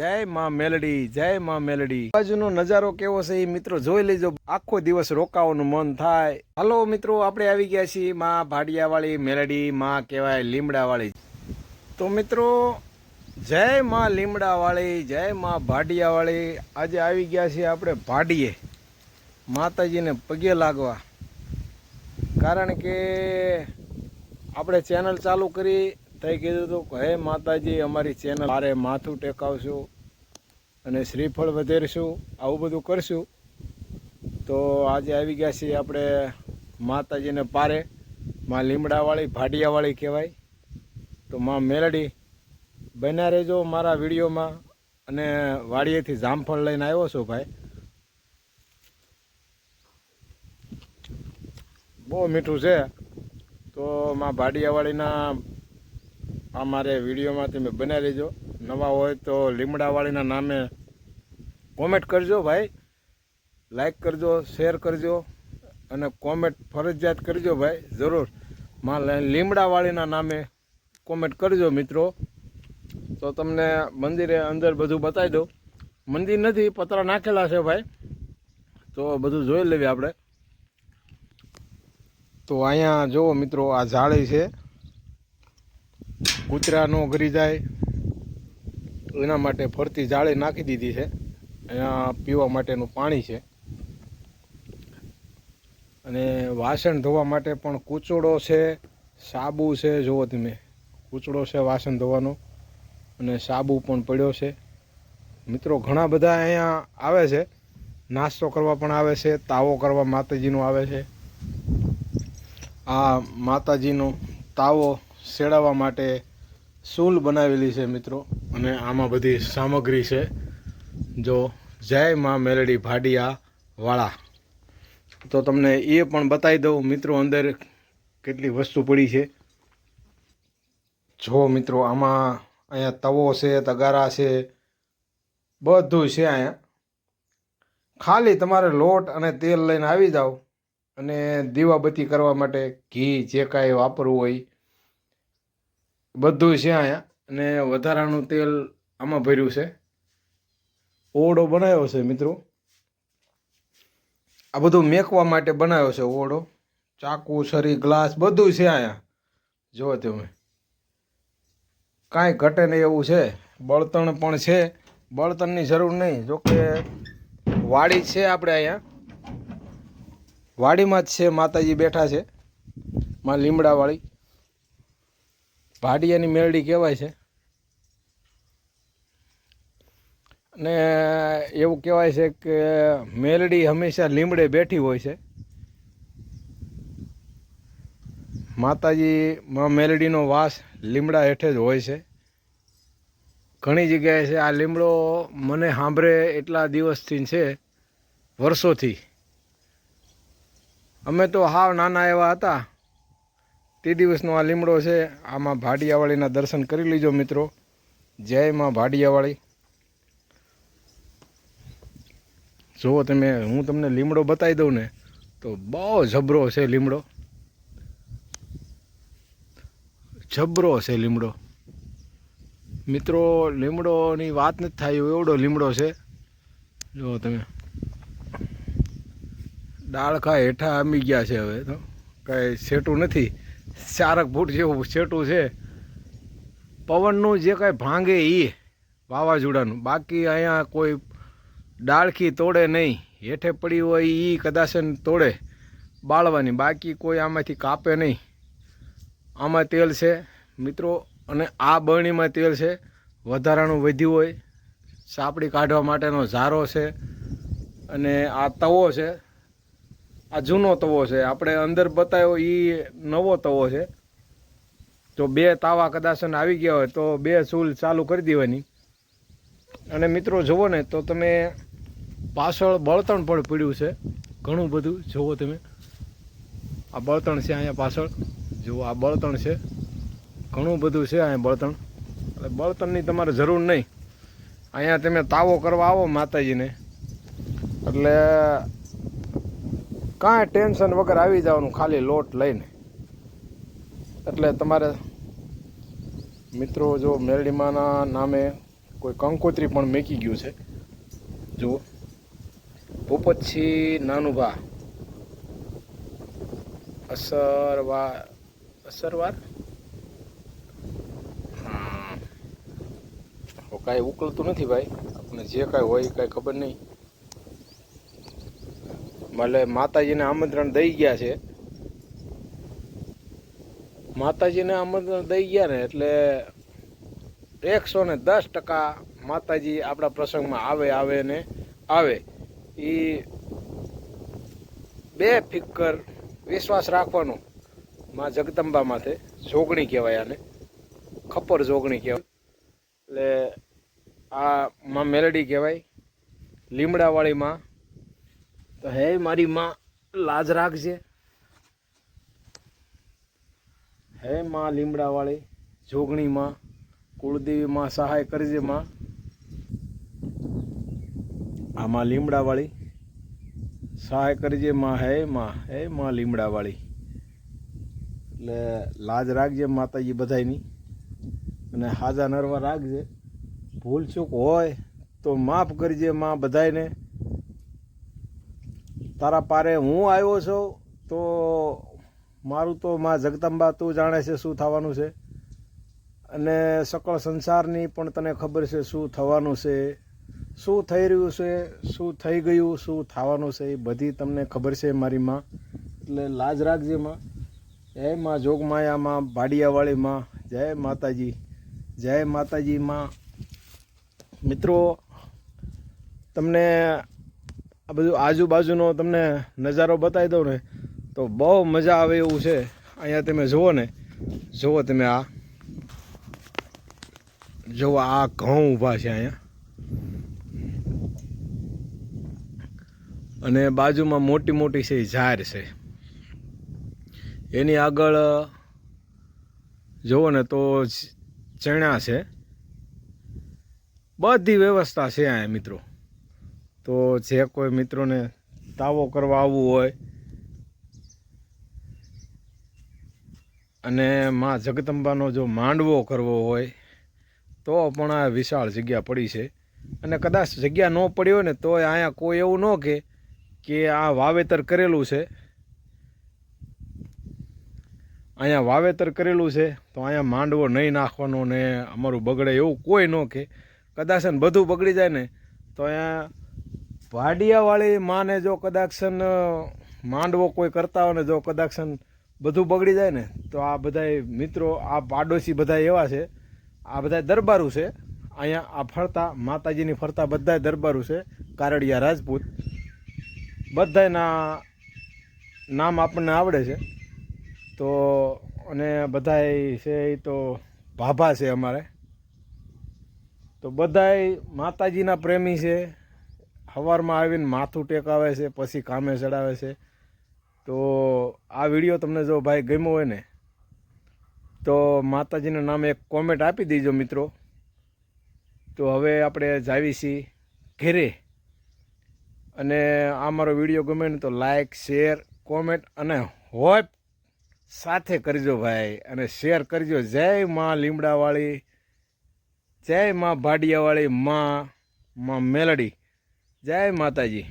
જય માં મેલડી, જય માં મેલડી. બાજુનો નજારો કેવો છે એ મિત્રો જોઈ લેજો. આખો દિવસ રોકાવાનું મન થાય. હાલો મિત્રો, આપણે આવી ગયા છીએ માં ભાડિયાવાળી મેલડી, માં કહેવાય લીમડાવાળી. તો મિત્રો, જય માં લીમડાવાળી, જય માં ભાડિયાવાળી. આજે આવી ગયા છીએ આપણે ભાડીએ. માતાજીને પગે લાગવા. કારણ કે, આપણે ચેનલ ચાલુ કરી થઈ કીધું હતું કે હે માતાજી, અમારી ચેનલ મારે માથું ટેકાવશું અને શ્રીફળ વધેરશું, આવું બધું કરશું. તો આજે આવી ગયા છીએ આપણે માતાજીને પારે, માં લીમડાવાળી, ભાડિયાવાળી કહેવાય. તો માં મેલડી, બન્યા રહેજો મારા વિડીયોમાં અને વાડીએથી જામફળ લઈને આવ્યો છું ભાઈ. બહુ મીઠું છે. તો માં ભાડિયાવાળીના આ મારે વિડીયોમાં તમે બનાવી લેજો. નવા હોય તો લીમડાવાળીના નામે કોમેન્ટ કરજો ભાઈ. લાઈક કરજો શેર કરજો અને કોમેન્ટ ફરજિયાત કરજો ભાઈ, જરૂર. માં લીમડાવાળીના નામે કોમેન્ટ કરજો મિત્રો. તો તમને મંદિરે અંદર બધું બતાવી દઉં. મંદિર નથી, પતરા નાખેલા છે ભાઈ. તો બધું જોઈ લેવી આપણે. તો અહીંયા જુઓ મિત્રો, આ જાળી છે. કૂતરા ન ઘરી જાય. એના માટે ફરતી જાળી નાખી દીધી છે. અહીંયા પીવા માટેનું પાણી છે. અને વાસણ ધોવા માટે પણ કૂચડો છે, સાબુ છે, જુઓ તમે. કૂચડો છે વાસણ ધોવાનો. અને સાબુ પણ પડ્યો છે. મિત્રો, ઘણા બધા અહીંયા આવે છે. નાસ્તો કરવા પણ આવે છે. તાવો કરવા માતાજીનું આવે છે. આ માતાજીનો તાવો સેડાવવા માટે સૂલ બનાવેલી છે મિત્રો. અને આમાં બધી સામગ્રી છે. જો જય માં મેલડી ભાડિયા વાળા તો તમને એ પણ બતાવી દઉં. મિત્રો અંદર કેટલી વસ્તુ પડી છે. જો મિત્રો આમાં અહીંયા તવો છે, તગારા છે, બધું છે અહીંયા. ખાલી તમારે લોટ અને તેલ લઈને આવી જાઓ. અને દીવાબત્તી કરવા માટે ઘી જે કાંઈ વાપરવું હોય બધું છે અહીંયા. અને વધારાનું તેલ આમાં ભર્યું છે. ઓવડો બનાવ્યો છે મિત્રો. આ બધું મેકવા માટે બનાવ્યો છે ઓવડો. ચાકુ છરી ગ્લાસ બધું છે અહીંયા. જુઓ તમે. કાંઈ ઘટે નહીં એવું છે. બળતણ પણ છે. બળતણની જરૂર નહીં. જોકે વાડી છે આપણે અહીંયા. વાડીમાં જ છે. માતાજી બેઠા છે. માં લીમડાવાળી. ભાડિયાની મેરડી કહેવાય છે. અને એવું કહેવાય છે કે મેલડી હંમેશા લીમડે બેઠી હોય છે. માતાજી માં મેલડીનો વાસ લીમડા હેઠે જ હોય છે. ઘણી જગ્યાએ છે, આ લીમડો મને સાંભળે એટલા દિવસથી છે, વર્ષોથી. અમે તો હાવ નાના એવા હતા. તે દિવસનો આ લીમડો છે. આમાં ભાડિયાવાળીના દર્શન કરી લીજો મિત્રો. જય માં ભાડિયાવાળી જુઓ તમે, હું તમને લીમડો બતાવી દઉં ને, તો બહુ જબરો છે લીમડો. જબરો છે લીમડો. મિત્રો, લીમડોની વાત નથી થાય એવડો લીમડો છે. જુઓ તમે. ડાળખા હેઠા આંબી ગયા છે હવે તો. કાંઈ સેટું નથી. ચારક ફૂટ જેવું છેટું છે. પવનનું જે કાંઈ ભાંગે એ વાવાઝોડાનું. બાકી અહીંયા કોઈ ડાળખી તોડે નહીં. હેઠે પડી હોય એ કદાચ તોડે બાળવાની. બાકી કોઈ આમાંથી કાપે નહીં. આમાં તેલ છે. મિત્રો, અને આ બરણીમાં તેલ છે. વધારાનું વધ્યું હોય. સાપડી કાઢવા માટેનો ઝારો છે. અને આ તવો છે. આ જૂનો તવો છે. આપણે અંદર બતાવ્યો એ નવો તવો છે. તો બે તાવા કદાચ આવી ગયા હોય તો બે ચૂલ ચાલુ કરી દેવાની. અને મિત્રો જુઓ ને, તો તમે પાછળ બળતણ પણ પડ્યું છે. ઘણું બધું જુઓ તમે. આ બળતણ છે અહીંયા પાછળ. જુઓ, આ બળતણ છે. ઘણું બધું છે અહીંયા બળતણ. એટલે બળતણની તમારે જરૂર નહીં. અહીંયા તમે તાવો કરવા આવો માતાજીને. એટલે કાંઈ ટેન્શન વગર આવી જવાનું ખાલી લોટ લઈને. એટલે તમારે મિત્રો જો મેરડીમાના નામે કોઈ કંકોત્રી પણ મેકી ગયું છે. જુઓ. પોપચ્છી નાનુભા. અસરવાર અસરવાર કાંઈ ઉકલતું નથી ભાઈ. આપણે જે કાંઈ હોય એ કાંઈ ખબર નહીં. એટલે માતાજીને આમંત્રણ દઈ ગયા છે. માતાજીને આમંત્રણ દઈ ગયા ને એટલે એકસો ને દસ ટકા માતાજી આપણા પ્રસંગમાં આવે આવે ને આવે. એ બે ફિકર વિશ્વાસ રાખવાનો માં જગદંબા માથે, જોગણી કહેવાય આને. ખપર જોગણી કહેવાય. એટલે આ માં મેલડી કહેવાય. લીમડાવાળી માં તો હે, મારી માં લાજ રાખજે. હે, માં લીમડાવાળી જોગણી માં, કુળદેવી માં સહાય કરજે, માં. આમાં લીમડાવાળી સહાય કરજે, માં. હે માં. હે, માં લીમડાવાળી. એટલે લાજ રાખજે માતાજી બધાયની. અને હાજા નરવા રાખજે. ભૂલ ચૂક હોય તો માફ કરજે, માં બધાયને. તારા પારે હું આવ્યો છું, તો મારું તો માં જગદંબા તું જાણે છે શું થવાનું છે. અને સકળ સંસારની પણ તને ખબર છે શું થવાનું છે, શું થઈ રહ્યું છે, શું થઈ ગયું, શું થવાનું છે, એ બધી તમને ખબર છે મારી માં. એટલે લાજ રાખજે માં. જય માં જોગમાયામાં ભાડિયાવાળી માં જય માતાજી જય માતાજી માં. મિત્રો, તમને આ બધું આજુબાજુનો તમને નજારો બતાવી દઉં ને, તો બહુ મજા આવે એવું છે. અહીંયા તમે જુઓ ને, જુઓ તમે આ. જુઓ આ ઘઉં ઊભા છે અહીંયા. અને બાજુમાં મોટી મોટી છે ઝાર છે. એની આગળ, જુઓ ને તો ચણા છે. બધી વ્યવસ્થા છે અહીંયા મિત્રો. તો જે કોઈ મિત્રોને તાવો કરવા આવવું હોય અને માં જગદંબાનો જો માંડવો કરવો હોય, તો પણ આ વિશાળ જગ્યા પડી છે. અને કદાચ જગ્યા ન પડી હોય ને, તો અહીંયા કોઈ એવું ન કે કે આ વાવેતર કરેલું છે. અહીંયા વાવેતર કરેલું છે, તો અહીંયા માંડવો નહીં નાખવાનો ને અમારું બગડે એવું કોઈ ન કે. કદાચ બધું બગડી જાય ને, તો અહીંયા ભાડિયાવાળી માને જો કદાચન માંડવો કોઈ કરતા હોય ને જો કદાચન બધું બગડી જાય ને, તો આ બધાય મિત્રો, આ પાડોશી બધા એવા છે. આ બધા દરબારું છે. અહીંયા આ ફરતા, માતાજીની ફરતા બધાય દરબારું છે. કારડિયા રાજપૂત. બધાયના નામ આપણને આવડે છે. તો, અને બધાય છે એ તો ભાભા છે અમારે. તો બધાય માતાજીના પ્રેમી છે. સવારમાં આવીને માથું ટેકાવે છે, પછી કામે ચડાવે છે. તો આ વીડિયો તમને જો ભાઈ ગમ્યો હોય ને, તો માતાજીના નામે એક કોમેન્ટ આપી દીજો મિત્રો. તો હવે આપણે જાવી છીએ ઘેરે. અને આ મારો વીડિયો ગમે ને તો લાઇક શેર કોમેન્ટ અને હોપ સાથે કરજો ભાઈ. અને શેર કરજો. જય માં લીમડાવાળી, જય માં ભાડિયાવાળી, માં માં મેલડી. જય માતાજી.